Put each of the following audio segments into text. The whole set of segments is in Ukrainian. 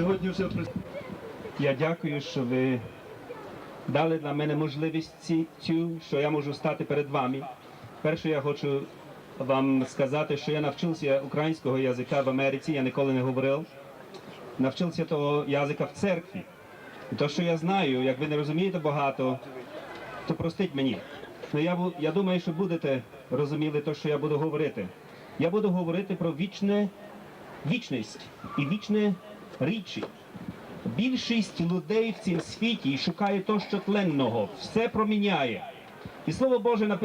Сьогодні вже Я дякую, що ви дали для мене можливість цю, що я можу стати перед вами. Перше, я хочу вам сказати, що я навчився українського язика в Америці, я ніколи не говорив. Навчився того язика в церкві. І то, що я знаю, як ви не розумієте багато, то простіть мені. Ну, я, я думаю, що будете розуміли те, що я буду говорити. Я буду говорити про вічне, вічність і вічне річі. Більшість людей в цьому світі шукає то, що тленного, все проміняє. І слово Боже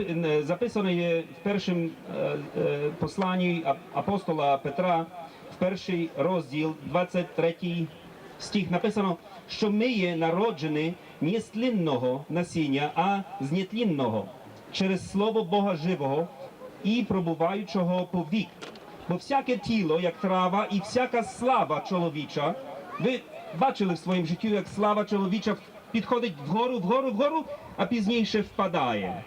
записано є в першому е, е, посланні апостола Петра, в перший розділ, 23 стих написано, що ми є народжені не з тлінного насіння, а з нетлінного, через слово Бога живого і пробуваючого по вік. Бо всяке тіло, як трава, і всяка слава чоловіча, ви бачили в своєму житті, як слава чоловіча підходить вгору, вгору, вгору, а пізніше впадає.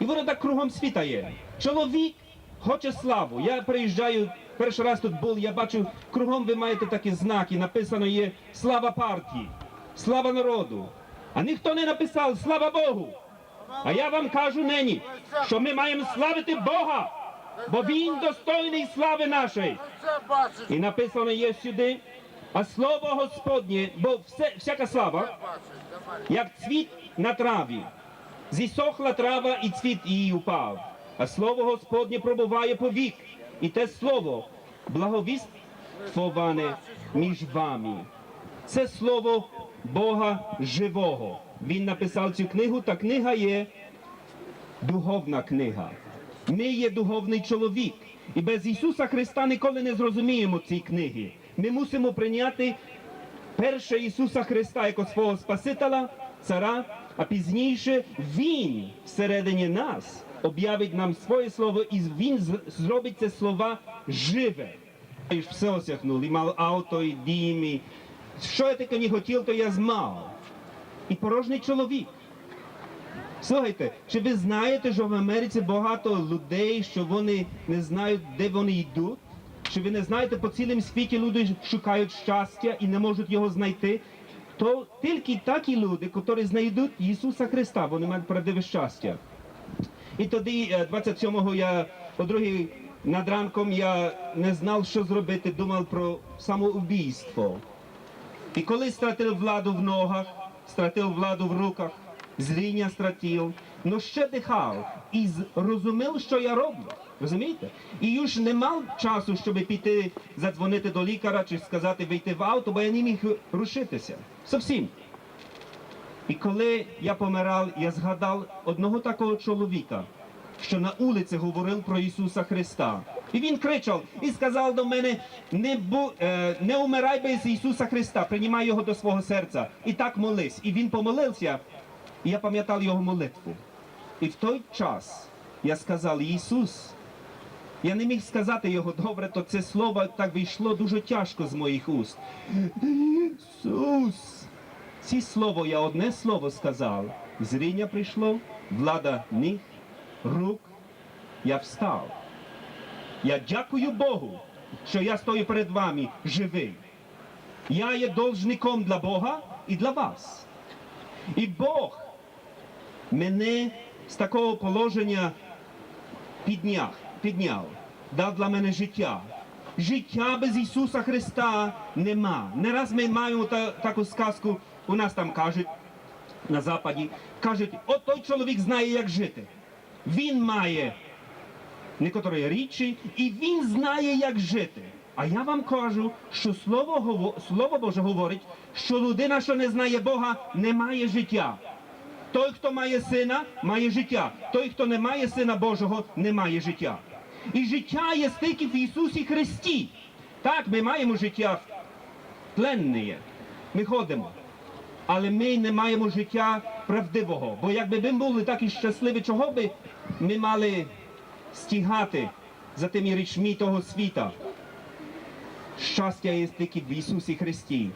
І воно так кругом світа є. Чоловік хоче славу. Я приїжджаю, перший раз тут був, я бачу, кругом ви маєте такі знаки, написано є слава партії, слава народу. А ніхто не написав слава Богу. А я вам кажу нині, що ми маємо славити Бога, бо Він достойний слави нашої. І написано є сюди, а слово Господнє, бо все, всяка слава, як цвіт на траві. Зісохла трава і цвіт її упав. А слово Господнє пробуває по вік. І те слово благовіствоване між вами. Це слово Бога живого. Він написав цю книгу, та книга є духовна книга. Ми є духовний чоловік. І без Ісуса Христа ніколи не зрозуміємо цієї книги. Ми мусимо прийняти перше Ісуса Христа як свого Спасителя, цара, а пізніше Він всередині нас об'явить нам своє слово, і Він зробить це слова живе. Ж все осягнув, і мав авто, і дім, і що я таке не хотів, то я змав. І порожній чоловік. Слухайте, чи ви знаєте, що в Америці багато людей, що вони не знають, де вони йдуть? Чи ви не знаєте, по цілому світі люди шукають щастя і не можуть його знайти? То тільки такі люди, які знайдуть Ісуса Христа, вони мають правдиве щастя. І тоді, е, 27-го, я о другій над ранком я не знав, що зробити, думав про самоубійство. І коли стратив владу в ногах, стратив владу в руках, зріння стратив, но ще дихав і зрозумів, що я роблю. Розумієте? І już не мав часу, щоб піти задзвонити до лікаря чи сказати вийти в авто, бо я не міг рушитися. Зовсім. І коли я помирав, я згадав одного такого чоловіка, що на вулиці говорив про Ісуса Христа. І він кричав і сказав до мене: не, бу, е, не умирай без Ісуса Христа, приймай його до свого серця. І так молись. І він помолився, і я пам'ятав його молитву. І в той час я сказав, Ісус, я не міг сказати його добре, то це слово так вийшло дуже тяжко з моїх уст. Ісус! Ці слово я одне слово сказав. Зріння прийшло, влада ніг, рук. Я встав. Я дякую Богу, що я стою перед вами живий. Я є должником для Бога і для вас. І Бог мене з такого положення підняв, підняв, дав для мене життя. Життя без Ісуса Христа нема. Не раз ми маємо та, таку сказку, у нас там кажуть на Западі, кажуть, от той чоловік знає, як жити. Він має некоторі річі, і він знає, як жити. А я вам кажу, що Слово, Слово Боже говорить, що людина, що не знає Бога, не має життя. Той, хто має сина, має життя. Той, хто не має сина Божого, не має життя. І життя є стільки в Ісусі Христі. Так, ми маємо життя тленне. Ми ходимо. Але ми не маємо життя правдивого. Бо якби ми були такі щасливі, чого би ми мали стігати за тими річми того світа? Щастя є тільки в Ісусі Христі.